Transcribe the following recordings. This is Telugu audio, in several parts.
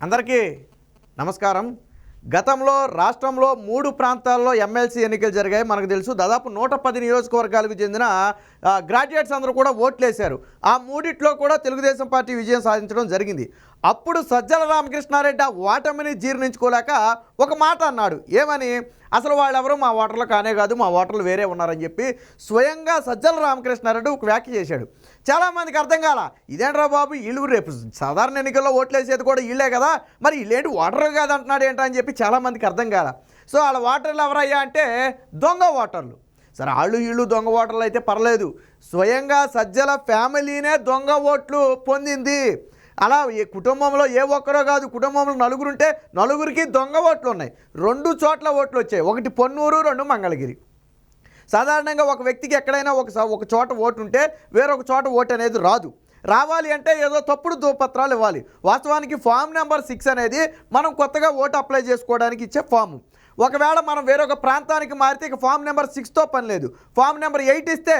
అందరికీ నమస్కారం. గతంలో రాష్ట్రంలో మూడు ప్రాంతాల్లో ఎమ్మెల్సీ ఎన్నికలు జరిగాయి. మనకు తెలుసు దాదాపు నూట పది నియోజకవర్గాలకు చెందిన గ్రాడ్యుయేట్స్ అందరూ కూడా ఓట్లేశారు. ఆ మూడిట్లో కూడా తెలుగుదేశం పార్టీ విజయం సాధించడం జరిగింది. అప్పుడు సజ్జల రామకృష్ణారెడ్డి ఆ ఓటమిని జీర్ణించుకోలేక ఒక మాట అన్నాడు. ఏమని? అసలు వాళ్ళెవరూ మా ఓటర్లు కానే కాదు మా ఓటర్లు వేరే ఉన్నారని చెప్పి స్వయంగా సజ్జల రామకృష్ణారెడ్డి ఒక వ్యాఖ్య చేశాడు. చాలామందికి అర్థం కాల ఇదేంట్రా బాబు వీళ్ళు రేపు సాధారణ ఎన్నికల్లో ఓట్లేసేది కూడా వీళ్ళే కదా మరి వీళ్ళేంటి ఓటర్లు కాదంటున్నాడు ఏంటని అని చెప్పి చాలామందికి అర్థం కాల. సో వాళ్ళ ఓటర్లు ఎవరయ్యా అంటే దొంగ ఓటర్లు. సరే వాళ్ళు వీళ్ళు దొంగ ఓటర్లు అయితే పర్లేదు. స్వయంగా సజ్జల ఫ్యామిలీనే దొంగ ఓట్లు పొందింది. అలా ఈ కుటుంబంలో ఏ ఒక్కరో కాదు కుటుంబంలో నలుగురు ఉంటే నలుగురికి దొంగ ఓట్లు ఉన్నాయి రెండు చోట్ల ఓట్లు వచ్చాయి ఒకటి పొన్నూరు రెండు మంగళగిరి. సాధారణంగా ఒక వ్యక్తికి ఎక్కడైనా ఒక ఒక చోట ఓటు ఉంటే వేరొక చోట ఓటు అనేది రాదు. రావాలి అంటే ఏదో తప్పుడు ధృవపత్రాలు ఇవ్వాలి. వాస్తవానికి ఫామ్ నెంబర్ సిక్స్ అనేది మనం కొత్తగా ఓటు అప్లై చేసుకోవడానికి ఇచ్చే ఫాము. ఒకవేళ మనం వేరొక ప్రాంతానికి మారితే ఇక ఫామ్ నెంబర్ సిక్స్తో పని లేదు. ఫామ్ నెంబర్ ఎయిట్ ఇస్తే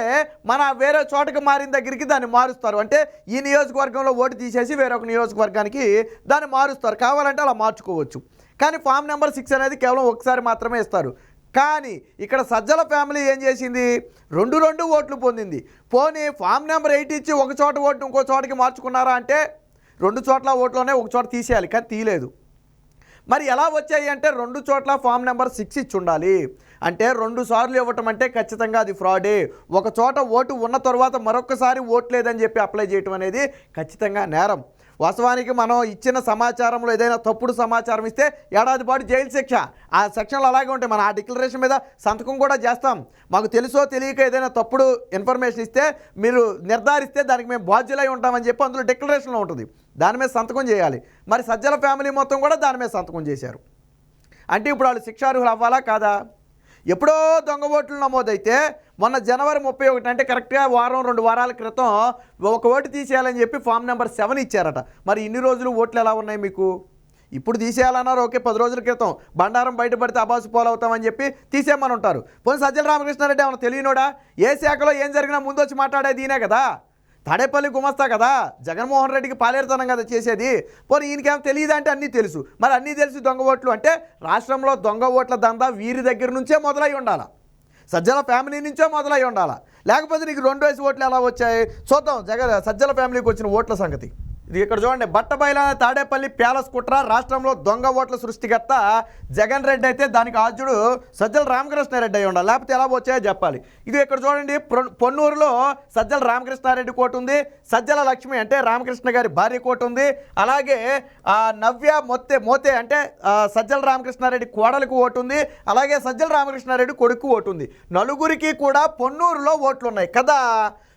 మన వేరే చోటకి మారిన దగ్గరికి దాన్ని మారుస్తారు. అంటే ఈ నియోజకవర్గంలో ఓటు తీసేసి వేరొక నియోజకవర్గానికి దాన్ని మారుస్తారు. కావాలంటే అలా మార్చుకోవచ్చు. కానీ ఫామ్ నెంబర్ సిక్స్ అనేది కేవలం ఒకసారి మాత్రమే ఇస్తారు. కానీ ఇక్కడ సజ్జల ఫ్యామిలీ ఏం చేసింది? రెండు రెండు ఓట్లు పొందింది. పోనీ ఫామ్ నెంబర్ ఎయిట్ ఇచ్చి ఒక చోట ఓటు ఇంకో చోటకి మార్చుకున్నారా అంటే రెండు చోట్ల ఓట్లోనే ఒక చోట తీసేయాలి. కానీ తీయలేదు. మరి ఎలా వచ్చాయి అంటే రెండు చోట్ల ఫామ్ నెంబర్ సిక్స్ ఇచ్చి ఉండాలి. అంటే రెండు సార్లు ఇవ్వటం అంటే ఖచ్చితంగా అది ఫ్రాడే. ఒక చోట ఓటు ఉన్న తర్వాత మరొకసారి ఓట్లేదని చెప్పి అప్లై చేయటం అనేది ఖచ్చితంగా నేరం. వాస్తవానికి మనం ఇచ్చిన సమాచారంలో ఏదైనా తప్పుడు సమాచారం ఇస్తే ఏడాది పాటు జైలు శిక్ష. ఆ సెక్షన్లు అలాగే ఉంటాయి. మనం ఆ డిక్లరేషన్ మీద సంతకం కూడా చేస్తాం. మాకు తెలుసో తెలియక ఏదైనా తప్పుడు ఇన్ఫర్మేషన్ ఇస్తే మీరు నిర్ధారిస్తే దానికి మేము బాధ్యులై ఉంటామని చెప్పి అందులో డిక్లరేషన్లో ఉంటుంది. దాని మీద సంతకం చేయాలి. మరి సజ్జల ఫ్యామిలీ మొత్తం కూడా దాని మీద సంతకం చేశారు. అంటే ఇప్పుడు వాళ్ళు శిక్షార్హులు అవ్వాలా కాదా? ఎప్పుడో దొంగ ఓట్లు నమోదైతే మొన్న జనవరి ముప్పై ఒకటి అంటే కరెక్ట్గా వారం రెండు వారాల క్రితం ఒక ఓటు తీసేయాలని చెప్పి ఫామ్ నెంబర్ సెవెన్ ఇచ్చారట. మరి ఇన్ని రోజులు ఓట్లు ఎలా ఉన్నాయి మీకు? ఇప్పుడు తీసేయాలన్నారు ఓకే పది రోజుల క్రితం. బండారం బయటపడితే అబాసు పోలవుతామని చెప్పి తీసేయమని ఉంటారు పోనీ సజ్జల రామకృష్ణారెడ్డి ఏమైనా తెలియనోడా? ఏ శాఖలో ఏం జరిగినా ముందు వచ్చి మాట్లాడేది ఈయనే కదా? తాడేపల్లి గుమస్తా కదా? జగన్మోహన్ రెడ్డికి పాలేరుతనం కదా చేసేది. పోనీ ఈయనకేం తెలియదు అంటే అన్నీ తెలుసు. మరి అన్నీ తెలిసి దొంగ ఓట్లు అంటే రాష్ట్రంలో దొంగ ఓట్ల దందా వీరి దగ్గర నుంచే మొదలై ఉండాలి? సజ్జల ఫ్యామిలీ నుంచే మొదలై ఉండాలా? లేకపోతే నీకు రెండు వయసు ఓట్లు ఎలా వచ్చాయి? చూద్దాం జగ సజ్జల ఫ్యామిలీకి వచ్చిన ఓట్ల సంగతి. ఇది ఇక్కడ చూడండి బట్టబయలైన తాడేపల్లి ప్యాలెస్ కుట్ర రాష్ట్రంలో దొంగ ఓట్ల సృష్టికర్త జగన్ రెడ్డి అయితే దానికి ఆద్యుడు సజ్జల రామకృష్ణారెడ్డి అయి ఉండాలి. లేకపోతే ఎలా వచ్చాయో చెప్పాలి. ఇది ఇక్కడ చూడండి పొన్నూరులో సజ్జల రామకృష్ణారెడ్డి కోట ఉంది. సజ్జల లక్ష్మి అంటే రామకృష్ణ గారి భార్య కోట ఉంది. అలాగే ఆ, నవ్య మొత్తే మోతే అంటే సజ్జల రామకృష్ణారెడ్డి కోడలకు ఓటు ఉంది. అలాగే సజ్జల రామకృష్ణారెడ్డి కొడుకు ఓటు ఉంది. నలుగురికి కూడా పొన్నూరులో ఓట్లు ఉన్నాయి కదా.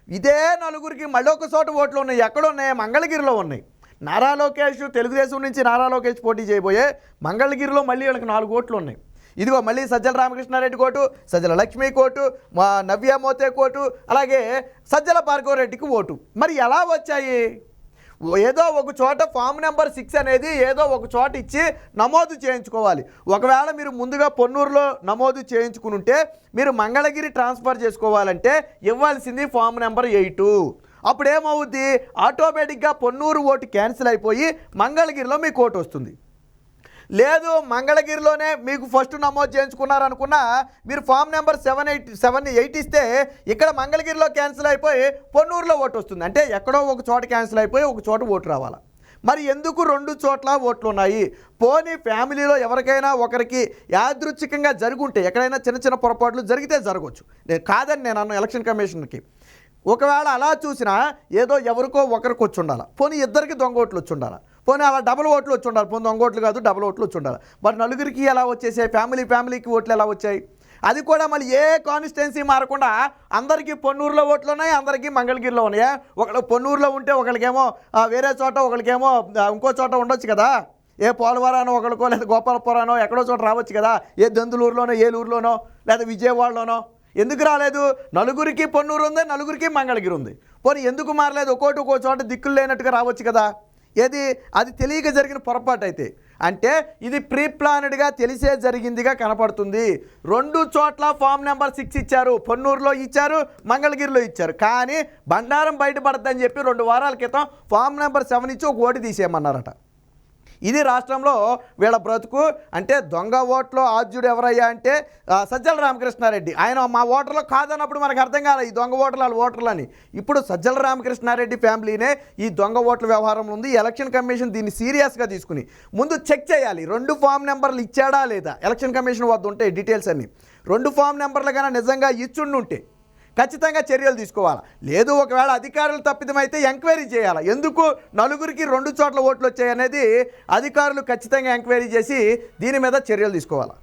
ఇదే నలుగురికి మళ్ళీ ఒక చోట ఓట్లు ఉన్నాయి ఎక్కడ ఉన్నాయి? మంగళగిరిలో ఉన్నాయి. నారా లోకేష్ తెలుగుదేశం నుంచి నారా లోకేష్ పోటీ చేయబోయే మంగళగిరిలో మళ్ళీ వీళ్ళకి నాలుగు ఓట్లు ఉన్నాయి. ఇదిగో మళ్ళీ సజ్జల రామకృష్ణారెడ్డి కోటు సజ్జల లక్ష్మీ కోటు మా నవ్య మోతే కోటు అలాగే సజ్జల భార్గవరెడ్డికి ఓటు. మరి ఎలా వచ్చాయి? ఏదో ఒక చోట ఫామ్ నెంబర్ సిక్స్ అనేది ఏదో ఒక చోట ఇచ్చి నమోదు చేయించుకోవాలి. ఒకవేళ మీరు ముందుగా పొన్నూరులో నమోదు చేయించుకుని ఉంటే మీరు మంగళగిరి ట్రాన్స్ఫర్ చేసుకోవాలంటే ఇవ్వాల్సింది ఫామ్ నెంబర్ ఎయిట్. అప్పుడు ఏమవుద్ది ఆటోమేటిక్గా పొన్నూరు ఓటు క్యాన్సిల్ అయిపోయి మంగళగిరిలో మీకు ఓటు వస్తుంది. లేదు మంగళగిరిలోనే మీకు ఫస్ట్ నమోదు చేయించుకున్నారనుకున్నా మీరు form number seven eight seven eight ఇస్తే ఇక్కడ మంగళగిరిలో క్యాన్సిల్ అయిపోయి పొన్నూరులో ఓటు వస్తుంది. అంటే ఎక్కడో ఒక చోట క్యాన్సిల్ అయిపోయి ఒక చోట ఓటు రావాలా? మరి ఎందుకు రెండు చోట్ల ఓట్లు ఉన్నాయి? పోనీ ఫ్యామిలీలో ఎవరికైనా ఒకరికి యాదృచ్ఛికంగా జరుగుంటే ఎక్కడైనా చిన్న చిన్న పొరపాట్లు జరిగితే జరగవచ్చు నేను కాదని నేను అన్న ఎలక్షన్ కమిషన్కి. ఒకవేళ అలా చూసినా ఏదో ఎవరికో ఒకరికి వచ్చి ఉండాలి? పోనీ ఇద్దరికి దొంగ ఓట్లు వచ్చి ఉండాలి? పోనీ అలా డబుల్ ఓట్లు వచ్చి ఉండాలి. పొందొంగ ఓట్లు కాదు డబుల్ ఓట్లు వచ్చి ఉండాలి. మరి నలుగురికి ఎలా వచ్చేసాయి? ఫ్యామిలీ ఫ్యామిలీకి ఓట్లు ఎలా వచ్చాయి? అది కూడా మళ్ళీ ఏ కాన్స్టిట్యున్సీ మారకుండా అందరికీ పొన్నూరులో ఓట్లు ఉన్నాయి అందరికీ మంగళగిరిలో ఉన్నాయా? ఒకళ్ళు పొన్నూరులో ఉంటే ఒకరికేమో వేరే చోట ఒకరికేమో ఇంకో చోట ఉండొచ్చు కదా? ఏ పోలవరానో ఒకరికో లేదా గోపాలపురానో ఎక్కడో చోట రావచ్చు కదా? ఏ దెందులూరులోనో ఏలూరులోనో లేదా విజయవాడలోనో? ఎందుకు రాలేదు? నలుగురికి పొన్నూరు ఉంది నలుగురికి మంగళగిరి ఉంది. పోనీ ఎందుకు మారలేదు? ఒక్కోటి ఒక్కో చోట దిక్కులు లేనట్టుగా రావచ్చు కదా? ఏది? అది తెలియక జరిగిన పొరపాటు అయితే అంటే ఇది ప్రీ ప్లానెడ్గా తెలిసే జరిగిందిగా కనపడుతుంది. రెండు చోట్ల ఫామ్ నెంబర్ సిక్స్ ఇచ్చారు. పొన్నూరులో ఇచ్చారు మంగళగిరిలో ఇచ్చారు. కానీ బండారం బయటపడద్దని చెప్పి రెండు వారాల క్రితం ఫామ్ నెంబర్ సెవెన్ ఇచ్చి ఒక ఓటు తీసేయమన్నారట. ఇది రాష్ట్రంలో వీళ్ళ బ్రతుకు అంటే దొంగ ఓట్లో ఆద్యుడు ఎవరయ్యా అంటే సజ్జల రామకృష్ణారెడ్డి. ఆయన మా ఓటర్లో కాదన్నప్పుడు మనకు అర్థం కాలే ఈ దొంగ ఓటర్లు వాళ్ళ ఓటర్లు అని. ఇప్పుడు సజ్జల రామకృష్ణారెడ్డి ఫ్యామిలీనే ఈ దొంగ ఓట్ల వ్యవహారంలో ఉంది. ఎలక్షన్ కమిషన్ దీన్ని సీరియస్గా తీసుకుని ముందు చెక్ చేయాలి. రెండు ఫామ్ నెంబర్లు ఇచ్చాడా లేదా? ఎలక్షన్ కమిషన్ వద్ద ఉంటాయి డీటెయిల్స్ అన్నీ. రెండు ఫామ్ నెంబర్లు కన్నా నిజంగా ఇచ్చుండుంటే ఖచ్చితంగా చర్యలు తీసుకోవాలి? లేదు ఒకవేళ అధికారులు తప్పిదమైతే ఎంక్వైరీ చేయాలి? ఎందుకు నలుగురికి రెండు చోట్ల ఓట్లు వచ్చాయనేది అధికారులు ఖచ్చితంగా ఎంక్వైరీ చేసి దీని మీద చర్యలు తీసుకోవాలి?